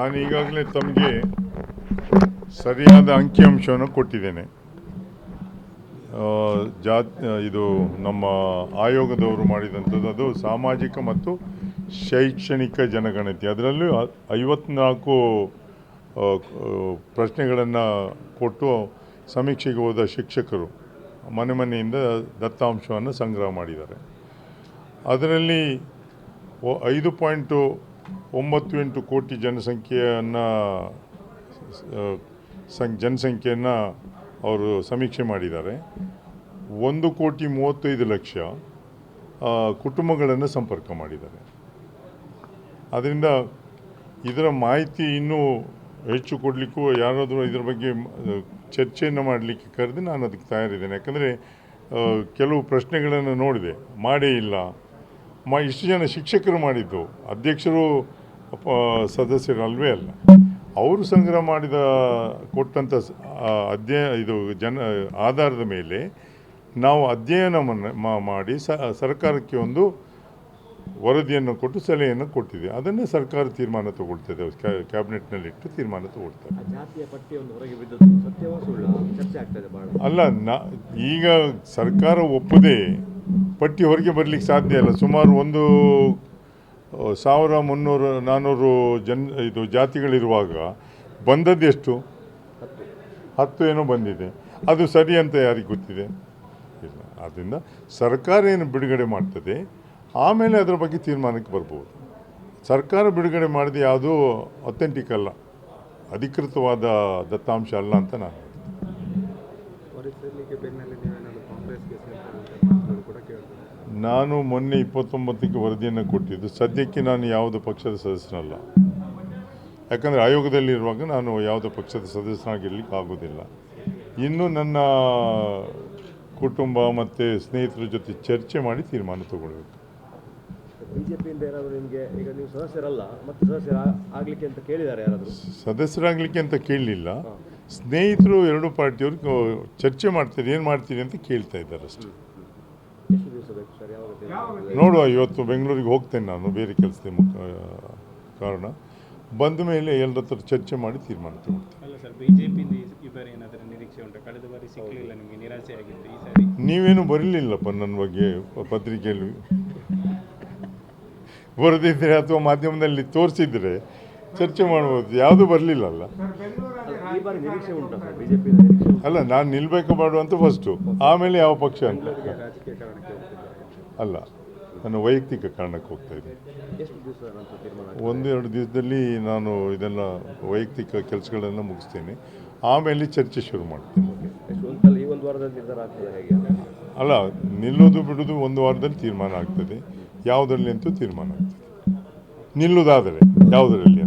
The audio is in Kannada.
ನಾನು ಈಗಾಗಲೇ ತಮಗೆ ಸರಿಯಾದ ಅಂಕಿಅಂಶವನ್ನು ಕೊಟ್ಟಿದ್ದೇನೆ. ಜಾತ್ ಇದು ನಮ್ಮ ಆಯೋಗದವರು ಮಾಡಿದಂಥದ್ದು ಅದು ಸಾಮಾಜಿಕ ಮತ್ತು ಶೈಕ್ಷಣಿಕ ಜನಗಣತಿ. ಅದರಲ್ಲೂ ಐವತ್ನಾಲ್ಕು ಪ್ರಶ್ನೆಗಳನ್ನು ಕೊಟ್ಟು ಸಮೀಕ್ಷೆಗೆ ಹೋದ ಶಿಕ್ಷಕರು ಮನೆ ಮನೆಯಿಂದ ದತ್ತಾಂಶವನ್ನು ಸಂಗ್ರಹ ಮಾಡಿದ್ದಾರೆ. ಅದರಲ್ಲಿ ಐದು ಪಾಯಿಂಟು ಒಂಬತ್ತು ಎಂಟು ಕೋಟಿ ಜನಸಂಖ್ಯೆಯನ್ನು ಸಂ, ಜನಸಂಖ್ಯೆಯನ್ನು ಅವರು ಸಮೀಕ್ಷೆ ಮಾಡಿದ್ದಾರೆ. ಒಂದು ಕೋಟಿ ಮೂವತ್ತೈದು ಲಕ್ಷ ಕುಟುಂಬಗಳನ್ನು ಸಂಪರ್ಕ ಮಾಡಿದ್ದಾರೆ. ಅದರಿಂದ ಇದರ ಮಾಹಿತಿ ಇನ್ನೂ ಹೆಚ್ಚು ಕೊಡಲಿಕ್ಕೂ ಯಾರಾದರೂ ಇದರ ಬಗ್ಗೆ ಚರ್ಚೆಯನ್ನು ಮಾಡಲಿಕ್ಕೆ ಕರೆದು ನಾನು ಅದಕ್ಕೆ ತಯಾರಿದ್ದೇನೆ. ಯಾಕಂದರೆ ಕೆಲವು ಪ್ರಶ್ನೆಗಳನ್ನು ನೋಡಿದೆ. ಮಾಡೇ ಇಲ್ಲ. ಮಾ, ಇಷ್ಟು ಜನ ಶಿಕ್ಷಕರು ಮಾಡಿದ್ದು. ಅಧ್ಯಕ್ಷರು ಸದಸ್ಯರು ಅಲ್ವೇ ಅಲ್ಲ. ಅವರು ಸಂಗ್ರಹ ಮಾಡಿದ ಕೊಟ್ಟಂಥ ಅಧ್ಯಯ ಇದು ಜನ ಆಧಾರದ ಮೇಲೆ ನಾವು ಅಧ್ಯಯನ ಮಾಡಿ ಸ ಸರ್ಕಾರಕ್ಕೆ ಒಂದು ವರದಿಯನ್ನು ಕೊಟ್ಟು ಸಲಹೆಯನ್ನು ಕೊಟ್ಟಿದೆ. ಅದನ್ನೇ ಸರ್ಕಾರ ತೀರ್ಮಾನ ತಗೊಳ್ತದೆ. ಕ್ಯಾಬಿನೆಟ್ನಲ್ಲಿ ಇಟ್ಟು ತೀರ್ಮಾನ ತಗೊಳ್ತಾರೆ ಅಲ್ಲ ನಾ ಈಗ ಸರ್ಕಾರ ಒಪ್ಪದೆ ಪಟ್ಟಿ ಹೊರಗೆ ಬರಲಿಕ್ಕೆ ಸಾಧ್ಯ ಇಲ್ಲ. ಸುಮಾರು ಒಂದು ಸಾವಿರ ಮುನ್ನೂರು ನಾನ್ನೂರು ಜನ್, ಇದು ಜಾತಿಗಳಿರುವಾಗ ಬಂದದ್ದು ಎಷ್ಟು? ಹತ್ತು ಏನೋ ಬಂದಿದೆ. ಅದು ಸರಿ ಅಂತ ಯಾರಿಗೆ ಗೊತ್ತಿದೆ? ಇಲ್ಲ. ಆದ್ದರಿಂದ ಸರ್ಕಾರ ಏನು ಬಿಡುಗಡೆ ಮಾಡ್ತದೆ, ಆಮೇಲೆ ಅದರ ಬಗ್ಗೆ ತೀರ್ಮಾನಕ್ಕೆ ಬರ್ಬೋದು. ಸರ್ಕಾರ ಬಿಡುಗಡೆ ಮಾಡಿದ ಯಾವುದೂ ಅಥೆಂಟಿಕ್ ಅಲ್ಲ. ಅಧಿಕೃತವಾದ ದತ್ತಾಂಶ ಅಲ್ಲ ಅಂತ ನಾನು ನಾನು ಮೊನ್ನೆ ಇಪ್ಪತ್ತೊಂಬತ್ತಕ್ಕೆ ವರದಿಯನ್ನು ಕೊಟ್ಟಿದ್ದು. ಸದ್ಯಕ್ಕೆ ನಾನು ಯಾವುದೇ ಪಕ್ಷದ ಸದಸ್ಯನಲ್ಲ. ಯಾಕಂದರೆ ಆಯೋಗದಲ್ಲಿರುವಾಗ ನಾನು ಯಾವುದೇ ಪಕ್ಷದ ಸದಸ್ಯನಾಗಿರ್ಲಿಕ್ಕೆ ಆಗೋದಿಲ್ಲ. ಇನ್ನು ನನ್ನ ಕುಟುಂಬ ಮತ್ತು ಸ್ನೇಹಿತರ ಜೊತೆ ಚರ್ಚೆ ಮಾಡಿ ತೀರ್ಮಾನ ತಗೊಳ್ಬೇಕು. ಬಿಜೆಪಿಯಿಂದ ಏನಾದ್ರು ನಿಮಗೆ ಈಗ ನೀವು ಸದಸ್ಯರಲ್ಲ ಮತ್ತೆ ಸದಸ್ಯರ ಆಗ್ಲಿಕ್ಕೆ ಅಂತ ಕೇಳಿದ್ದಾರೆ ಯಾರಾದರೂ? ಸದಸ್ಯರಾಗಲಿಕ್ಕೆ ಅಂತ ಕೇಳಲಿಲ್ಲ. ಸ್ನೇಹಿತರು ಎರಡು ಪಾರ್ಟಿಯವರು ಚರ್ಚೆ ಮಾಡ್ತೀರಿ ಏನು ಮಾಡ್ತೀರಿ ಅಂತ ಕೇಳ್ತಾ ಇದ್ದಾರೆ ಅಷ್ಟೇ. ನೋಡುವ ಇವತ್ತು ಬೆಂಗಳೂರಿಗೆ ಹೋಗ್ತೇನೆ ನಾನು ಬೇರೆ ಕೆಲಸದ ಮುಖ ಕಾರಣ. ಬಂದ ಮೇಲೆ ಎಲ್ಲರ ಹತ್ರ ಚರ್ಚೆ ಮಾಡಿ ತೀರ್ಮಾನ ತಗೊಳ್ತೀನಿ. ಅಲ್ಲ ಸರ್ ಬಿಜೆಪಿಯಿಂದ ಈ ಬಾರಿ ಏನಾದರೂ ನಿರೀಕ್ಷೆ ಉಂಟು? ಕಳೆದ ಬಾರಿ ನಿಮಗೆ ನಿರಾಸೆ ಆಗಿತ್ತು ಈ ಸಾರಿ? ನೀವೇನು ಬರಲಿಲ್ಲಪ್ಪ ನನ್ನ ಬಗ್ಗೆ ಪತ್ರಿಕೆಯಲ್ಲಿ? ಬರೆದಿದ್ದರೆ ಅಥವಾ ಮಾಧ್ಯಮದಲ್ಲಿ ತೋರಿಸಿದ್ರೆ ಚರ್ಚೆ ಮಾಡ್ಬೋದು ಯಾವುದೂ ಬರಲಿಲ್ಲ ಅಲ್ಲ. ಬಾರಿ ನಿರೀಕ್ಷೆ ಉಂಟಾ ಸರ್? ಬಿಜೆಪಿಯಿಂದ ನಿರೀಕ್ಷೆ ಅಲ್ಲ ನಾನು ನಿಲ್ಬೇಕು ಮಾಡುವಂತ ಫಸ್ಟು ಆಮೇಲೆ ಯಾವ ಪಕ್ಷ ಅಂತ. ಅಲ್ಲ, ನನ್ನ ವೈಯಕ್ತಿಕ ಕಾರಣಕ್ಕೆ ಹೋಗ್ತಾ ಇದ್ದೀನಿ? ಒಂದೆರಡು ದಿವಸದಲ್ಲಿ ನಾನು ಇದೆಲ್ಲ ವೈಯಕ್ತಿಕ ಕೆಲಸಗಳನ್ನು ಮುಗಿಸ್ತೇನೆ. ಆಮೇಲೆ ಚರ್ಚೆ ಶುರು ಮಾಡ್ತೇನೆ. ಅಲ್ಲ, ನಿಲ್ಲೋದು ಬಿಡೋದು ಒಂದು ವಾರದಲ್ಲಿ ತೀರ್ಮಾನ ಆಗ್ತದೆ. ಯಾವುದರಲ್ಲಿ ಅಂತೂ ತೀರ್ಮಾನ ಆಗ್ತದೆ. ನಿಲ್ಲುವುದಾದರೆ ಯಾವುದರಲ್ಲಿ?